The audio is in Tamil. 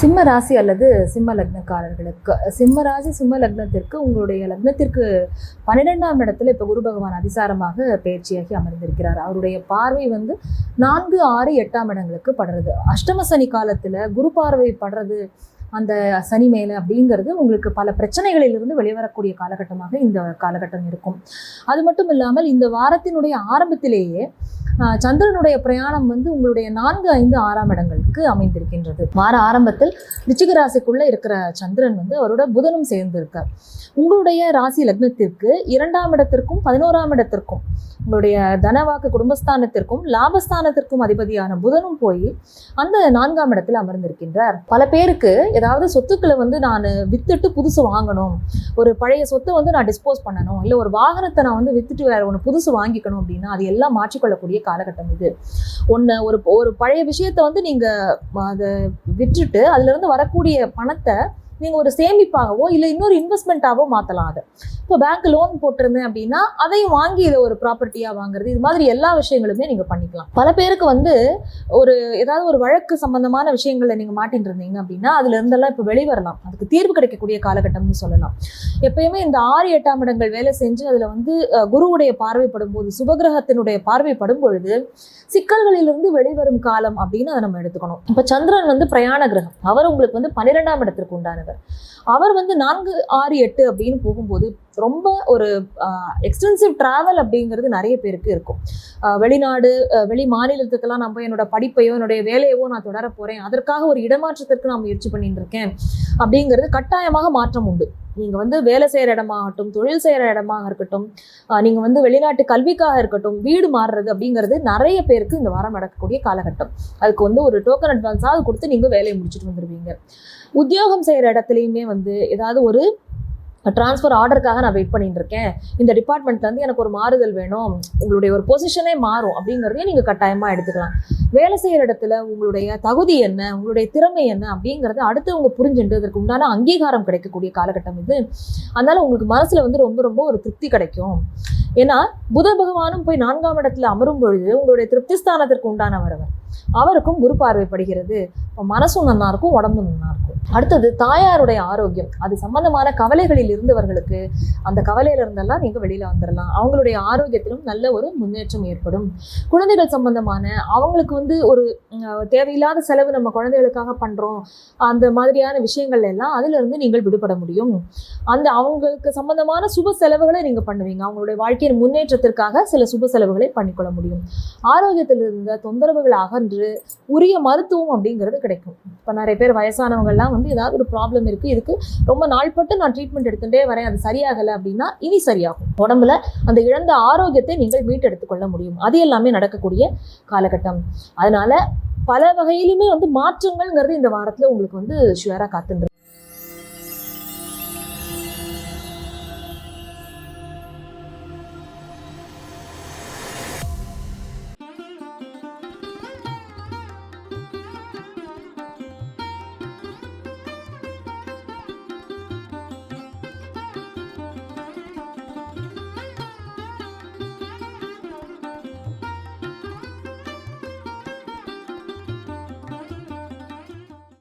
சிம்ம ராசி அல்லது சிம்ம லக்னக்காரர்களுக்கு சிம்ம ராசி சிம்ம லக்னத்திற்கு உங்களுடைய லக்னத்திற்கு பன்னிரெண்டாம் இடத்துல இப்போ குரு பகவான் அதிசாரமாக பயிற்சியாகி அமர்ந்திருக்கிறார். அவருடைய பார்வை வந்து நான்கு ஆறு எட்டாம் இடங்களுக்கு படுறது. அஷ்டம சனி காலத்தில் குரு பார்வை படுறது அந்த சனி மேலே அப்படிங்கிறது உங்களுக்கு பல பிரச்சனைகளிலிருந்து வெளிவரக்கூடிய காலகட்டமாக இந்த காலகட்டம் இருக்கும். அது மட்டும் இல்லாமல் இந்த வாரத்தினுடைய ஆரம்பத்திலேயே சந்திரனுடைய பிரயாணம் வந்து உங்களுடைய நான்கு ஐந்து ஆறாம் இடங்களுக்கு அமைந்திருக்கின்றது. வார ஆரம்பத்தில் ரிச்சிக ராசிக்குள்ள இருக்கிற சந்திரன் வந்து அவரோட புதனும் சேர்ந்திருக்கார். உங்களுடைய ராசி லக்னத்திற்கு இரண்டாம் இடத்திற்கும் பதினோராம் இடத்திற்கும் உங்களுடைய தனவாக்கு குடும்பஸ்தானத்திற்கும் லாபஸ்தானத்திற்கும் அதிபதியான புதனும் போய் அந்த நான்காம் இடத்தில் அமர்ந்திருக்கின்றார். பல பேருக்கு ஏதாவது சொத்துக்களை வந்து நான் வித்துட்டு புதுசு வாங்கணும் ஒரு பழைய சொத்தை வந்து நான் டிஸ்போஸ் பண்ணணும் இல்லை ஒரு வாகனத்தை நான் வந்து வித்துட்டு வேற ஒன்று புதுசு வாங்கிக்கணும் அப்படின்னா அது எல்லாம் மாற்றிக்கொள்ளக்கூடிய காலகட்டம் இது. ஒன்று ஒரு ஒரு பழைய விஷயத்தை வந்து நீங்கள் அதை விற்றுட்டு அதுலேருந்து வரக்கூடிய பணத்தை நீங்கள் ஒரு சேமிப்பாகவோ இல்லை இன்னொரு இன்வெஸ்ட்மெண்ட்டாகவோ மாற்றலாம் அதை. இப்போ பேங்க் லோன் போட்டிருந்தேன் அப்படின்னா அதையும் வாங்கி இதை ஒரு ப்ராப்பர்ட்டியாக வாங்குறது இது மாதிரி எல்லா விஷயங்களுமே நீங்கள் பண்ணிக்கலாம். பல பேருக்கு வந்து ஒரு ஏதாவது ஒரு வழக்கு சம்பந்தமான விஷயங்களில் நீங்கள் மாட்டின்னு இருந்தீங்க அப்படின்னா அதுலேருந்தெல்லாம் இப்போ வெளிவரலாம். அதுக்கு தீர்வு கிடைக்கக்கூடிய காலகட்டம்னு சொல்லலாம். எப்பயுமே இந்த ஆறு எட்டாம் இடங்கள் வேலை செஞ்சு அதில் வந்து குருவுடைய பார்வைப்படும் போது சுபகிரகத்தினுடைய பார்வைப்படும் பொழுது சிக்கல்களிலிருந்து வெளிவரும் காலம் அப்படின்னு அதை நம்ம எடுத்துக்கணும். இப்போ சந்திரன் வந்து பிரயாண கிரகம். அவர் உங்களுக்கு வந்து பன்னிரெண்டாம் இடத்திற்கு உண்டானவர் அவர் வந்து நான்கு ஆறு எட்டு அப்படின்னு போகும்போது ரொம்ப ஒரு எக்ஸ்டென்சிவ் ட்ராவல் அப்படிங்கிறது நிறைய பேருக்கு இருக்கும். வெளிநாடு வெளி மாநிலத்துக்கெல்லாம் நான் போய் என்னோட படிப்பையோ என்னுடைய வேலையவோ நான் தொடர போகிறேன் அதற்காக ஒரு இடமாற்றத்திற்கு நான் முயற்சி பண்ணிட்டு இருக்கேன் அப்படிங்கிறது கட்டாயமாக மாற்றம் உண்டு. நீங்கள் வந்து வேலை செய்கிற இடமாகட்டும் தொழில் செய்கிற இடமாக இருக்கட்டும் நீங்கள் வந்து வெளிநாட்டு கல்விக்காக இருக்கட்டும் வீடு மாறுறது அப்படிங்கிறது நிறைய பேருக்கு இந்த வாரம் நடக்கக்கூடிய காலகட்டம். அதுக்கு வந்து ஒரு டோக்கன் அட்வான்ஸாக கொடுத்து நீங்கள் வேலையை முடிச்சுட்டு வந்துடுவீங்க உத்தியோகம் செய்கிற இடத்துலையுமே வந்து ஏதாவது ஒரு ட்ரான்ஸ்ஃபர் ஆர்டருக்காக நான் வெயிட் பண்ணிட்டு இருக்கேன். இந்த டிபார்ட்மெண்ட்லேருந்து எனக்கு ஒரு மாறுதல் வேணும். உங்களுடைய ஒரு பொசிஷனே மாறும் அப்படிங்கிறதையும் நீங்கள் கட்டாயமாக எடுத்துக்கலாம். வேலை செய்கிற இடத்துல உங்களுடைய தகுதி என்ன உங்களுடைய திறமை என்ன அப்படிங்கிறத அடுத்தவங்க புரிஞ்சுட்டு அதற்கு உண்டான அங்கீகாரம் கிடைக்கக்கூடிய காலகட்டம் இது. அதனால உங்களுக்கு மனசில் வந்து ரொம்ப ரொம்ப ஒரு திருப்தி கிடைக்கும். ஏன்னா புத பகவானும் போய் நான்காம் இடத்துல அமரும் பொழுது உங்களுடைய திருப்தி ஸ்தானத்திற்கு உண்டானவர் அவர். அவருக்கும் குரு பார்வைப்படுகிறது. இப்போ மனசும் நல்லா இருக்கும் உடம்பும் நல்லா இருக்கும் அடுத்தது தாயாருடைய ஆரோக்கியம். அது சம்பந்தமான கவலைகளில் இருந்தவர்களுக்கு அந்த கவலையில இருந்தெல்லாம் நீங்க வெளியில வந்துடலாம் அவங்களுடைய ஆரோக்கியத்திலும் நல்ல ஒரு முன்னேற்றம் ஏற்படும். குழந்தைகள் சம்பந்தமான அவங்களுக்கு வந்து ஒரு தேவையில்லாத செலவு நம்ம குழந்தைகளுக்காக பண்றோம். அந்த மாதிரியான விஷயங்கள் எல்லாம் அதுல இருந்து நீங்கள் விடுபட முடியும். அந்த அவங்களுக்கு சம்பந்தமான சுப செலவுகளை நீங்க பண்ணுவீங்க. அவங்களுடைய வாழ்க்கையின் முன்னேற்றத்திற்காக சில சுப செலவுகளை பண்ணிக்கொள்ள முடியும். ஆரோக்கியத்தில் இருந்த தொந்தரவுகள் அகன்று உரிய மருத்துவம் அப்படிங்கிறது கிடைக்கும். இப்போ நிறைய பேர் வயசானவங்கள்லாம் வந்து ஏதாவது ஒரு ப்ராப்ளம் இருக்குது இதுக்கு ரொம்ப நாள்பட்டு நான் ட்ரீட்மெண்ட் எடுத்துகிட்டே வரேன் அது சரியாகலை அப்படின்னா இனி சரியாகும். உடம்புல அந்த இழந்த ஆரோக்கியத்தை நீங்கள் மீட்டெடுத்துக்கொள்ள முடியும். அது எல்லாமே நடக்கக்கூடிய காலகட்டம். அதனால பல வகையிலுமே வந்து மாற்றங்கள்ங்கிறது இந்த வாரத்தில் உங்களுக்கு வந்து ஷுவராக காத்துன்றது